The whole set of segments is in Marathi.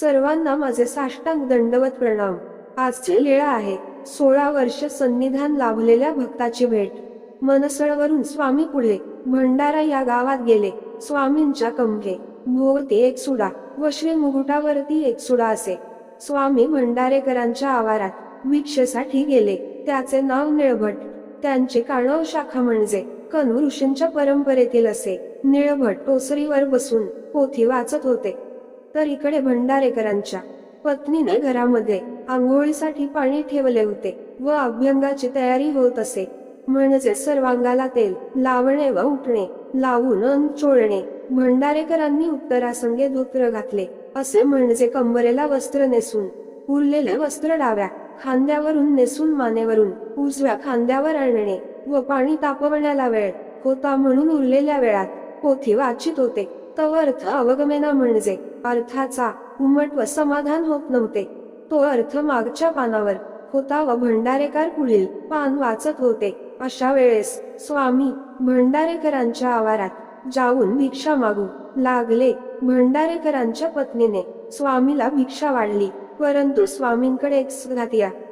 सर्वांना माझे साष्टांग दंडवत प्रणाम. आजची लीळ आहे. सोळा वर्ष सन्निधान लाभलेल्या भक्ताची भेट. मनसळवरून स्वामी पुढे. भंडारा या गावात गेले. स्वामींच्या कमके भोवती एक सुडा. व श्री मुकुटावरती एक सुडा असे. स्वामी भंडारेकरांच्या आवारात भिक्षेसाठी गेले. त्याचे नाव निळभट. त्यांची काणव शाखा म्हणजे कनू ऋषींच्या परंपरेतील असे. निळभट टोसरीवर बसून पोथी वाचत होते. तर इकडे भंडारेकरांच्या पत्नीने घरामध्ये आंघोळीसाठी पाणी ठेवले होते व अभ्यंगाची तयारी होत असे. म्हणजे सर्वांगाला तेल लावणे व उठणे लावून अंग चोळणे. भंडारेकरांनी उत्तरासंगे धोत्र घातले असे म्हणजे कंबरेला वस्त्र नेसून उरलेले वस्त्र डाव्या खांद्यावरून नेसून मानेवरून उजव्या खांद्यावर आणणे व पाणी तापवण्याला वेळ होता म्हणून उरलेल्या वेळात पोथी वाचित होते. तो अर्थ अवगमेना म्हणजे अर्थाचा उमट व समाधान होत नव्हते. तो अर्थ मागच्या पानावर होता व भंडारेकर पुढील पान वाचत होते. अशा वेळेस स्वामी भंडारेकरांच्या आवारात जाऊन भिक्षा मागू लागले. भंडारेकरांच्या पत्नीने स्वामीला भिक्षा वाढली. परंतु स्वामींकडे एक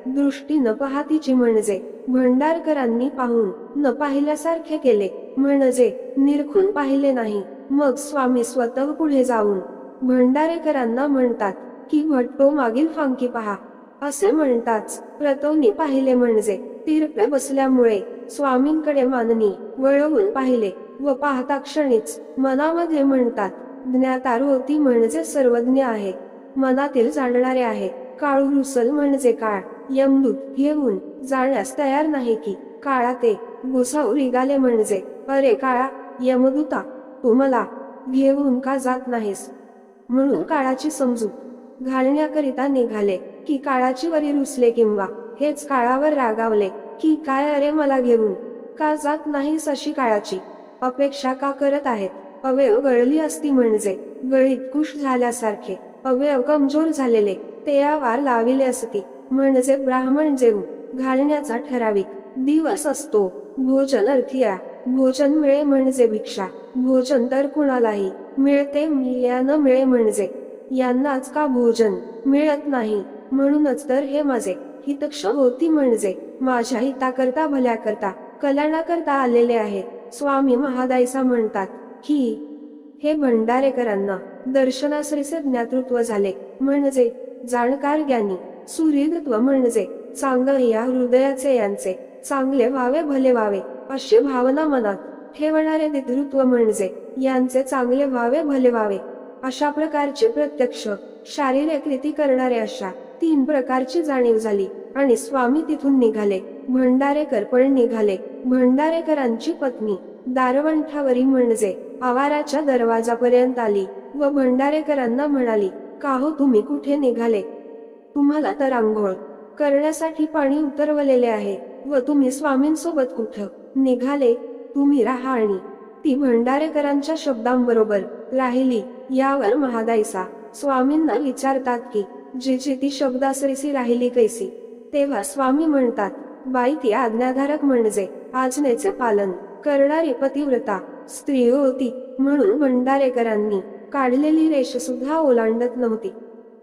दृष्टी न पाहतीची म्हणजे भंडारकरांनी पाहून न पाहिल्यासारखे केले. म्हणजे निरखून पाहिले नाही. मग स्वामी स्वतः पुढे जाऊन भंडारेकरांना म्हणतात की भट्टो मागील फांकी पहा. असे म्हणताच प्रतोनी पाहिले म्हणजे तिरपे बसल्यामुळे स्वामींकडे माननी वळवून पाहिले व पाहता क्षणीच मनामध्ये म्हणतात ज्ञातार होती म्हणजे सर्वज्ञ आहे. मनातील जाणणारे आहे. काळू रुसल म्हणजे काळ. यमदूत घेऊन जाण्यास तयार नाही की काळा ते घुसाऊ रिगाले म्हणजे अरे काळा यमदूता तू मला घेऊन का जात नाहीस? म्हणून काळाची समजूत घालण्याकरिता निघाले की काळाची वरी रुसले किंवा हेच काळावर रागावले की काय अरे मला घेऊन का जात नाहीस अशी काळाची अपेक्षा का करत आहेत? अवयव गळली असती म्हणजे गळीत कुश झाल्यासारखे अवयव कमजोर झालेले ते या वार लाविले असती म्हणजे ब्राह्मण जेवू घालण्याचा ठराविक दिवस असतो भोजन अर्थिया भोजन मिळे म्हणजे भिक्षा. भोजन तर कुणालाही. मिळते मिळ्या न मिळे म्हणजे. यांनाच का भोजन? मिळत नाही. म्हणूनच तर हे माझे. हितक्ष होती म्हणजे. माझ्या हिताकरता भल्याकरता कल्याणाकरता आलेले आहेत स्वामी महादायसा म्हणतात की हे भंडारेकरांना दर्शनाश्रीचे ज्ञातृत्व झाले. म्हणजे जाणकार ज्ञानी सुहृदत्व म्हणजे चांगलं या हृदयाचे यांचे. चांगले व्हावे भले व्हावे. अशी भावना मनात ठेवणारे नेतृत्व म्हणजे यांचे चांगले व्हावे भले व्हावे. अशा प्रकारचे प्रत्यक्ष शारीरिक रीती करणारे अशा तीन प्रकारची जाणीव झाली आणि स्वामी तिथून निघाले. भंडारेकर पण निघाले. भंडारेकरांची पत्नी दारवंठावरी म्हणजे आवाराच्या दरवाजापर्यंत आली व भंडारेकरांना म्हणाली का हो तुम्ही कुठे निघाले? तुम्हाला तर आंघोळ करण्यासाठी पाणी उतरवलेले आहे. व तुम्ही स्वामींसोबत कुठं? निघाले. तुम्ही राहा आणि ती भंडारेकरांच्या शब्दांबरोबर राहिली. यावर महादाईसा स्वामींना विचारतात की जिची ती शब्दासरीसी राहिली कैसी? तेव्हा स्वामी म्हणतात बाई ती आज्ञाधारक म्हणजे आज्ञेचे पालन करणारी पतिव्रता स्त्री होती म्हणून भंडारेकरांनी काढलेली रेष सुद्धा ओलांडत नव्हती.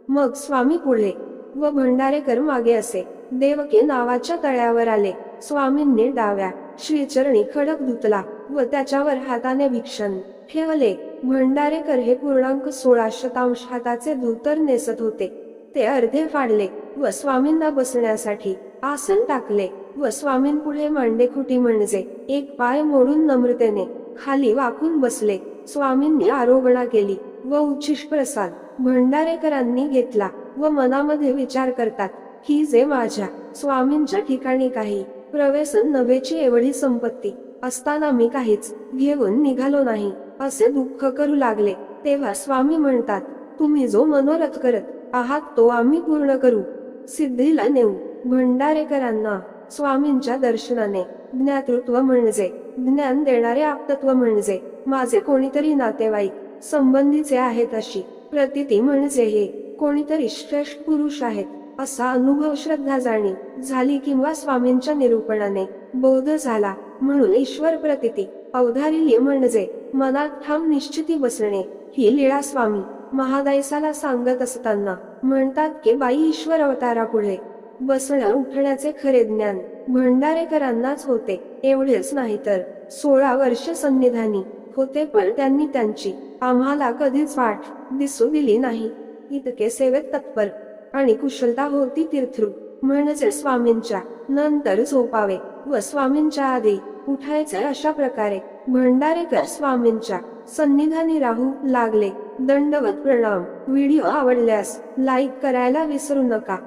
मग स्वामी पुढे व भंडारेकर मागे असे देवके नावाच्या तळ्यावर आले. स्वामींनी डाव्या श्रीचरणी खडक धुतला व त्याच्यावर हाताने भिक्षण ठेवले. भंडारेकर हे पूर्णांक सोळा शतांश हाताचे धोतर नेसत होते. ते अर्धे फाडले व स्वामींना बसण्यासाठी आसन टाकले व स्वामींपुढे मांडेखुटी म्हणजे एक पाय मोडून नम्रतेने खाली वाकून बसले. स्वामींनी आरोगणा केली व उच्चिष्ट प्रसाद भंडारेकरांनी घेतला व मनामध्ये विचार करतात. ही जे माझ्या स्वामींच्या ठिकाणी काही प्रवेसन नव्हेची एवढी संपत्ती असताना मी काहीच घेऊन निघालो नाही असे दुःख करू लागले. तेव्हा स्वामी म्हणतात तुम्ही जो मनोरथ करत आहात तो आम्ही पूर्ण करू. सिद्धीला नेऊ. भंडारेकरांना स्वामींच्या दर्शनाने ज्ञातृत्व म्हणजे ज्ञान देणारे आपतत्व म्हणजे माझे कोणीतरी नातेवाईक संबंधीचे आहेत अशी प्रतिती म्हणजे हे कोणीतरी श्रेष्ठ पुरुष आहेत. असा अनुभव श्रद्धा जाणे झाली किंवा स्वामींच्या निरूपणाने बोध झाला म्हणून ईश्वर प्रतिती अवधारिली म्हणजे मनात ठाम निश्चिती बसणे ही लीळा स्वामी महादायसाला सांगत असताना म्हणतात की बाई ईश्वर अवतारापुढे बसणं उठण्याचे खरे ज्ञान भंडारेकरांनाच होते एवढेच नाही तर सोळा वर्ष संनिधानी होते पण त्यांनी त्यांची आम्हाला कधीच वाट दिसू दिली नाही. इतके सेवेत तत्पर आणि कुशलता होती तीर्थरू म्हणजे स्वामींच्या नंतर झोपावे व स्वामींच्या आधी उठायचे अशा प्रकारे भंडारेकर स्वामींच्या सन्निधानी राहू लागले. दंडवत प्रणाम. व्हिडिओ आवडल्यास लाईक करायला विसरू नका.